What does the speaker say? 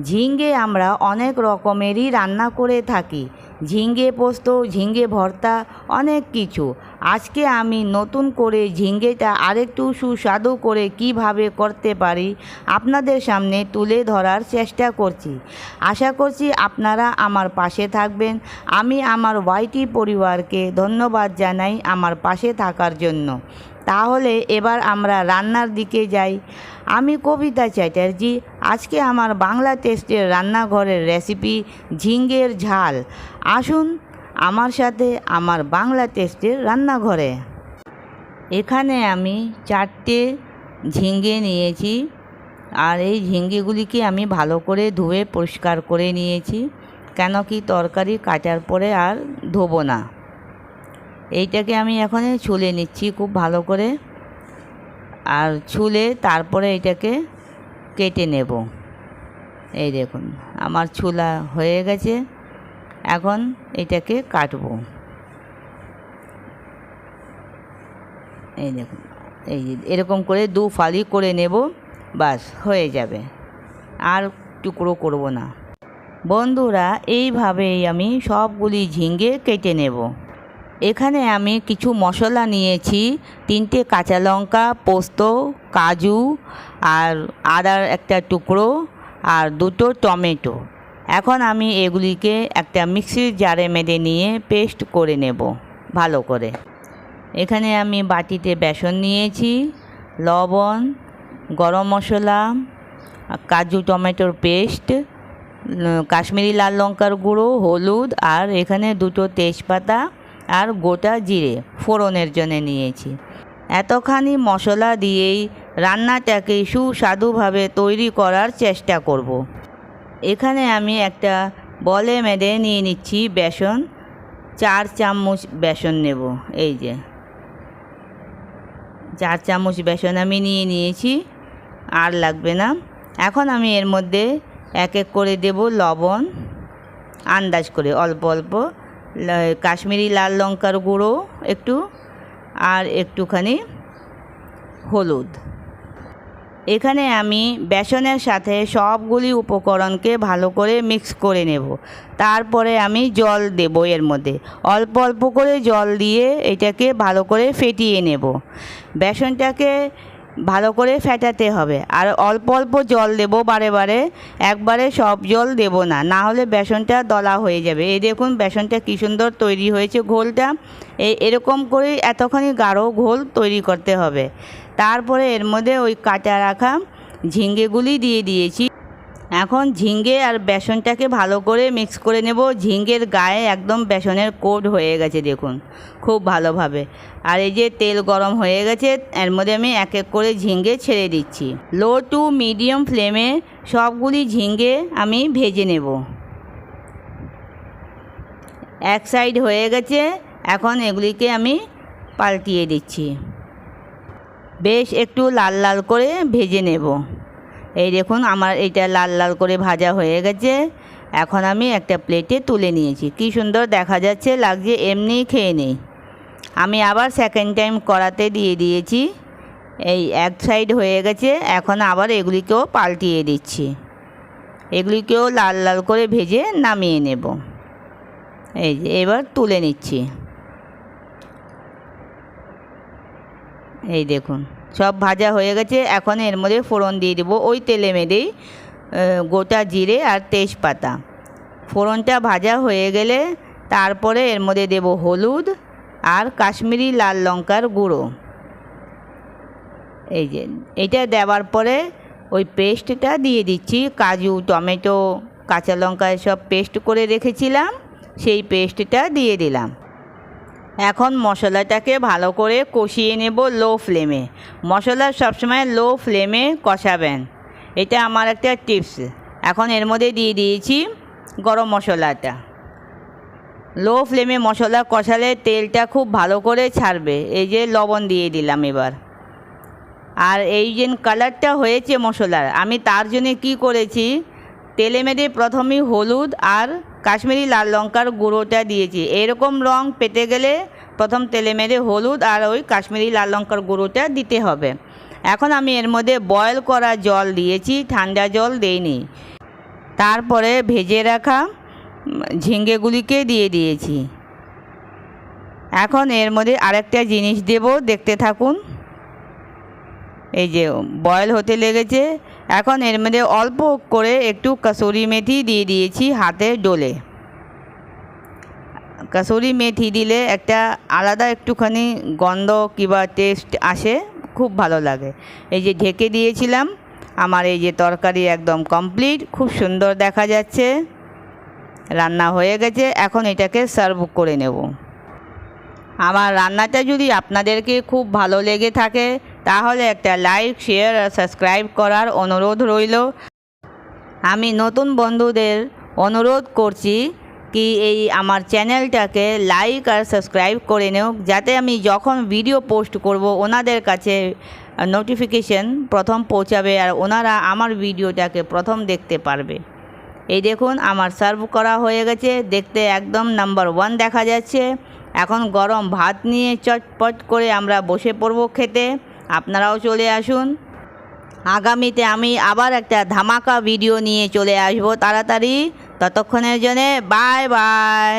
ঝিঙ্গে আমরা অনেক রকমেরই রান্না করে থাকি। ঝিঙ্গে পোস্ত, ঝিঙ্গে ভর্তা, অনেক কিছু। আজকে আমি নতুন করে ঝিঙ্গেটা আরেকটু সুস্বাদু করে কীভাবে করতে পারি, আপনাদের সামনে তুলে ধরার চেষ্টা করছি। আশা করছি আপনারা আমার পাশে থাকবেন। আমি আমার ওয়াইটি পরিবারকে ধন্যবাদ জানাই আমার পাশে থাকার জন্য। তাহলে এবার আমরা রান্নার দিকে যাই। আমি কবিতা চ্যাটার্জি, আজকে আমার বাংলা টেস্টের রান্নাঘরের রেসিপি ঝিঙ্গের ঝাল। আসুন আমার সাথে আমার বাংলা টেস্টের রান্নাঘরে। এখানে আমি চারটে ঝিঙ্গে নিয়েছি আর এই ঝিঙ্গেগুলিকে আমি ভালো করে ধুয়ে পরিষ্কার করে নিয়েছি। কেন কি তরকারি কাটার পরে আর ধোবো না। এইটাকে আমি এখন ছুলে নিচ্ছি খুব ভালো করে। আর ছুলে তারপরে এটাকে কেটে নেব। এই দেখুন, আমার ছুলা হয়ে গেছে। এখন এটাকে কাটবো। এই দেখুন, এই এরকম করে দু ফালি করে নেব, বাস হয়ে যাবে। আর টুকরো করব না। বন্ধুরা, এইভাবেই আমি সবগুলি ঝিঙ্গে কেটে নেব। এখানে আমি কিছু মশলা নিয়েছি, তিনটে কাঁচা লঙ্কা, পোস্ত, কাজু আর আদার একটা টুকরো আর দুটো টমেটো। এখন আমি এগুলিকে একটা মিক্সির জারে মেরে নিয়ে পেস্ট করে নেব ভালো করে। এখানে আমি বাটিতে বেসন নিয়েছি, লবণ, গরম মশলা, কাজু টমেটোর পেস্ট, কাশ্মীরি লাল লঙ্কার গুঁড়ো, হলুদ আর এখানে দুটো তেজপাতা আর গোটা জিরে ফোড়নের জন্য নিয়েছি। এতখানি মশলা দিয়েই রান্নাটাকে সুস্বাদুভাবে তৈরি করার চেষ্টা করব। এখানে আমি একটা বলে মেরে নিয়ে নিচ্ছি বেসন। চার চামচ বেসন নেব, এই যে। চার চামচ বেসন আমি নিয়ে নিয়েছি, আর লাগবে না। এখন আমি এর মধ্যে এক এক করে দেব লবণ। আন্দাজ করে, অল্প অল্প। কাশ্মীরি লাল লঙ্কার গুঁড়ো একটু আর একটুখানি হলুদ। এখানে আমি বেসনের সাথে সবগুলি উপকরণকে ভালো করে মিক্স করে নেব। তারপরে আমি জল দেব এর মধ্যে। অল্প অল্প করে জল দিয়ে এটাকে ভালো করে ফেটিয়ে নেব। বেসনটাকে ভালো করে ফেটাতে হবে। আর অল্প অল্প জল দেবো বারে বারে। একবারে সব জল দেব না। না হলে বেসনটা দলা হয়ে যাবে। এই দেখুন বেসনটা কী সুন্দর তৈরি হয়েছে ঘোলটা। এই এরকম করে এতখানি গাঢ় ঘোল তৈরি করতে হবে। তারপরে এর মধ্যে ওই কাটা রাখা ঝিঙ্গেগুলি দিয়ে দিয়েছি। এখন ঝিঙ্গে আর বেসনটাকে ভালো করে মিক্স করে নেব। ঝিঙ্গের গায়ে একদম বেসনের কোট হয়ে গেছে, দেখুন। খুব ভালোভাবে। আর এই যে তেল গরম হয়ে গেছে, এর মধ্যে আমি এক এক করে ঝিঙ্গে ছেড়ে দিচ্ছি। লো টু মিডিয়াম ফ্লেমে সবগুলি ঝিঙ্গে আমি ভেজে নেব। এক সাইড হয়ে গেছে, এখন এগুলিকে আমি পাল্টিয়ে দিচ্ছি। বেশ একটু লাল লাল করে ভেজে নেব। এই দেখুন, আমার এটা লাল লাল করে ভাজা হয়ে গেছে। এখন আমি একটা প্লেটে তুলে নিয়েছি। কি সুন্দর দেখা যাচ্ছে, লাগছে এমনি খেয়ে নেই। আমি আবার সেকেন্ড টাইম কড়াতে দিয়ে দিয়েছি। এই এক সাইড হয়ে গেছে, এখন আবার এগুলিকেও পাল্টিয়ে দিচ্ছি। এগুলিকেও লাল লাল করে ভেজে নামিয়ে নেব। এই যে, এবার তুলে নিচ্ছি। এই দেখুন। সব ভাজা হয়ে গেছে। এখন এর মধ্যে ফোড়ন দিয়ে দেবো। ওই তেলে মেরেই গোটা জিরে আর তেজপাতা। ফোড়নটা ভাজা হয়ে গেলে তারপরে এর মধ্যে দেব হলুদ আর কাশ্মীরি লাল লঙ্কার গুঁড়ো। এই যে, এটা দেওয়ার পরে ওই পেস্টটা দিয়ে দিচ্ছি। কাজু, টমেটো, কাঁচা লঙ্কা সব পেস্ট করে রেখেছিলাম। সেই পেস্টটা দিয়ে দিলাম। এখন মশলাটাকে ভালো করে কষিয়ে নেব লো ফ্লেমে। মশলা সবসময় লো ফ্লেমে কষাবেন। এটা আমার একটা টিপস। এখন এর মধ্যে দিয়ে দিয়েছি গরম মশলাটা। লো ফ্লেমে মশলা কষালে তেলটা খুব ভালো করে ছাড়বে। এই যে লবণ দিয়ে দিলাম এবার। আর এই যে কালারটা হয়েছে মশলার, আমি তার জন্য কি করেছি? তেলে মেরে প্রথমেই হলুদ আর কাশ্মীরি লাল লঙ্কার গুঁড়োটা দিয়েছি। এরকম রং পেতে গেলে প্রথম তেলে মেরে হলুদ আর ওই কাশ্মীরি লাল লঙ্কার গুঁড়োটা দিতে হবে। এখন আমি এর মধ্যে বয়েল করা জল দিয়েছি, ঠান্ডা জল দেইনি। তারপরে ভেজে রাখা ঝিঙ্গেগুলিকে দিয়ে দিয়েছি। এখন এর মধ্যে আরেকটা জিনিস দেব, দেখতে থাকুন। এই যে বয়েল হতে লেগেছে এখন এর মধ্যে অল্প করে একটু কসুরি মেথি দিয়ে দিয়েছি হাতে ডোলে। কসুরি মেথি দিলে একটা আলাদা একটুখানি গন্ধ কিবা টেস্ট আসে, খুব ভালো লাগে। এই যে ঢেকে দিয়েছিলাম, আমার এই যে তরকারি একদম কমপ্লিট খুব সুন্দর দেখা যাচ্ছে। রান্না হয়ে গেছে, এখন এটাকে সার্ভ করে নেব। আমার রান্নাটা যদি আপনাদেরকে খুব ভালো লেগে থাকে তাহলে একটা লাইক, শেয়ার আর সাবস্ক্রাইব করার অনুরোধ রইল। আমি নতুন বন্ধুদের অনুরোধ করছি কি এই আমার চ্যানেলটাকে লাইক আর সাবস্ক্রাইব করে নেও, যাতে আমি যখন ভিডিও পোস্ট করব, ওনাদের কাছে নোটিফিকেশন প্রথম পৌঁছাবে আর ওনারা আমার ভিডিওটাকে প্রথম দেখতে পারবে। এই দেখুন, আমার সার্ভ করা হয়ে গেছে। দেখতে একদম নাম্বার ওয়ান দেখা যাচ্ছে। এখন গরম ভাত নিয়ে চটপট করে আমরা বসে পড়ব খেতে। আপনারাও চলে আসুন। আগামীতে আমি আবার একটা ধামাকা ভিডিও নিয়ে চলে আসব। তাড়াতাড়ি, ততক্ষণের জন্যে বাই বাই